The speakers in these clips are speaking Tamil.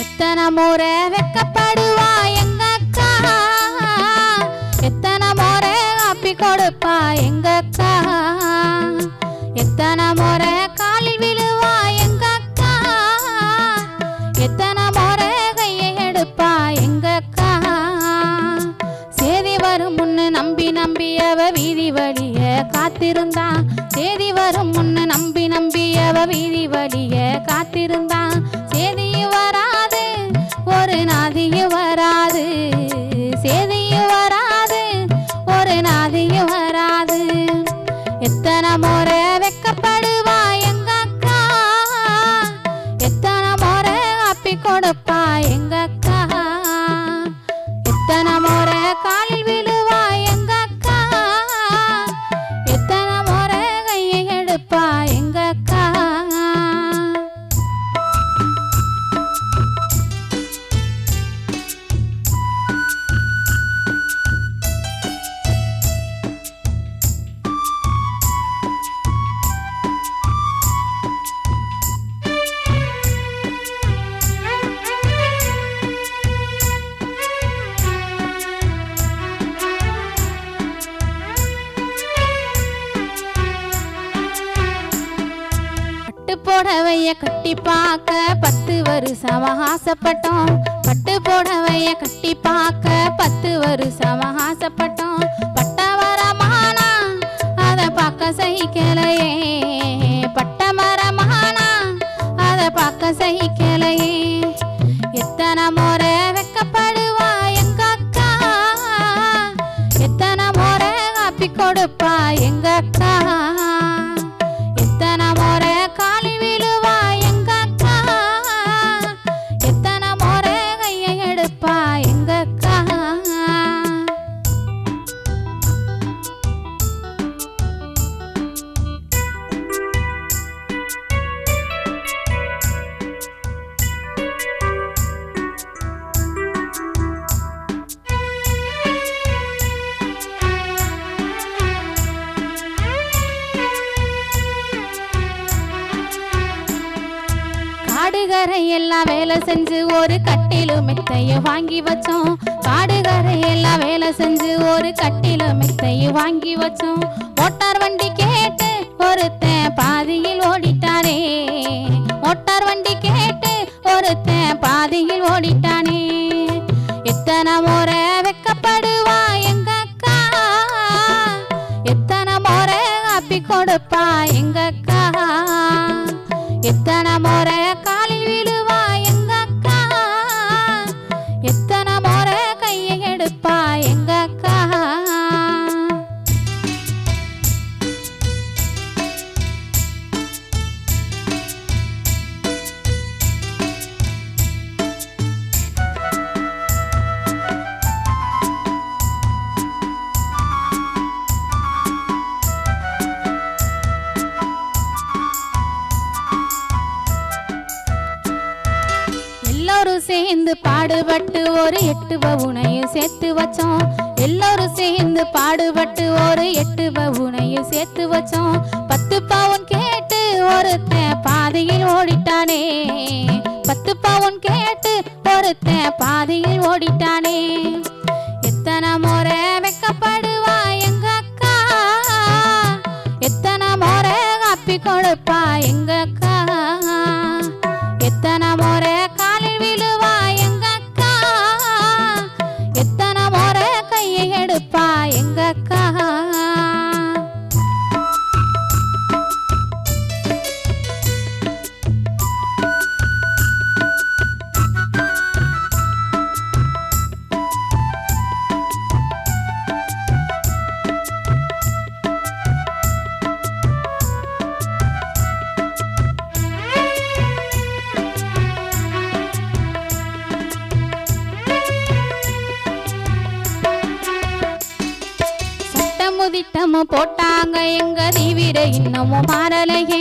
எத்தனை முறை வெக்கப்படுவா எங்க அக்கா எத்தனை முறை காப்பி கொடுப்பா எங்க அக்கா எத்தனை முறை காலில் விழுவா எங்க அக்கா எத்தனை முறை கையை எடுப்பா எங்க அக்கா சேதி வரும் முன்னு நம்பி நம்பி அவ வீதி வழிய காத்திருந்தா. சேதி வரும் முன்னு நம்பி நம்பி அவ வீதி வழிய காத்திருந்தா. சேதியும் ஒரு நாதியும் வராது சேதியும் வராது ஒரு நாதியும் வராது. எத்தனை முறை வெக்கப்படுவா எங்க அக்கா? எத்தனை முறை அப்பி கொடுப்பா எங்க புடவைய கட்டி பார்க்க பத்து வருஷம் ஆசைப்பட்டோம் பட்டு புடவைய கட்டி பார்க்க பத்து வருஷம் ஆசைப்பட்டோம் பட்ட வரமானா அதை பார்க்க சகிக்கலையே. பட்ட மரமானா அதை பார்க்க சகிக்கலையே. எத்தனை முறை வெக்கப்படுவா எங்க அக்கா? எத்தனை முறை காப்பி கொடுப்பா எங்க அக்கா? காடுகரை எல்லாம் வேலை செஞ்சு ஒரு கட்டிலும் மெத்தைய வாங்கி வச்சோம். காடுகரை எல்லாம் வேலை செஞ்சு ஒரு கட்டிலும் மெத்தைய வாங்கி வச்சோம். மோட்டார் வண்டி கேட்டு ஒருத்தன் பாதியில் ஓடிட்டானே. மோட்டார் வண்டி கேட்டு ஒருத்தன் பாதியில் ஓடிட்டானே. எத்தனை முறை வெக்கப்படுவா எங்க அக்கா? எத்தனை முறை காப்பி கொடுப்பா சேர்ந்து பாடுபட்டு ஒரு எட்டு பவுனையும் சேர்த்து வச்சோம். எல்லோரும் சேர்ந்து பாடுபட்டு ஒரு எட்டு பவுனையும் சேர்த்து வச்சோம். பத்து பவுன் கேட்டு ஒருத்தன் பாதையில் ஓடிட்டானே. பத்து பவுன் கேட்டு ஒருத்தன் பாதையில் ஓடிட்டானே. எத்தனை முறை வெக்கப்படுவா எங்க அக்கா? எத்தனை முறை காப்பி கொடுப்பா எங்க அக்கா? எங்க சட்டமும் போட்டாங்க எங்க தீவிர இன்னமும் மாறலையே.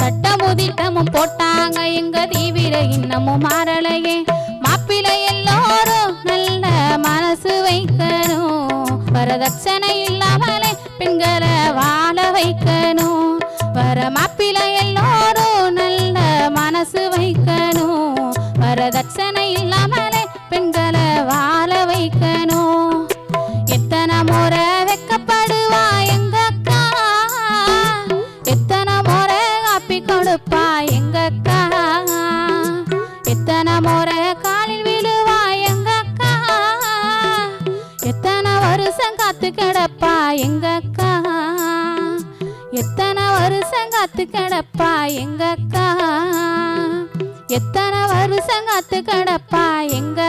சட்டமுதிட்டமும் போட்டாங்க எங்க தீவிர இன்னமும் மாறலையே. மாப்பிள்ளை எல்லோரும் நல்ல மனசு வைக்கணும். வரதட்சணை இல்லாமலே பெண்களை வாழ வைக்கணும். வர மாப்பிள்ளை மோர காலில் விழுவா எங்கக்கா எத்தனை வருஷம் காத்து கிடப்பா எங்க எத்தனை வருஷம் காத்து கிடப்பா எங்க எத்தனை வருஷம் காத்து கிடப்பா எங்க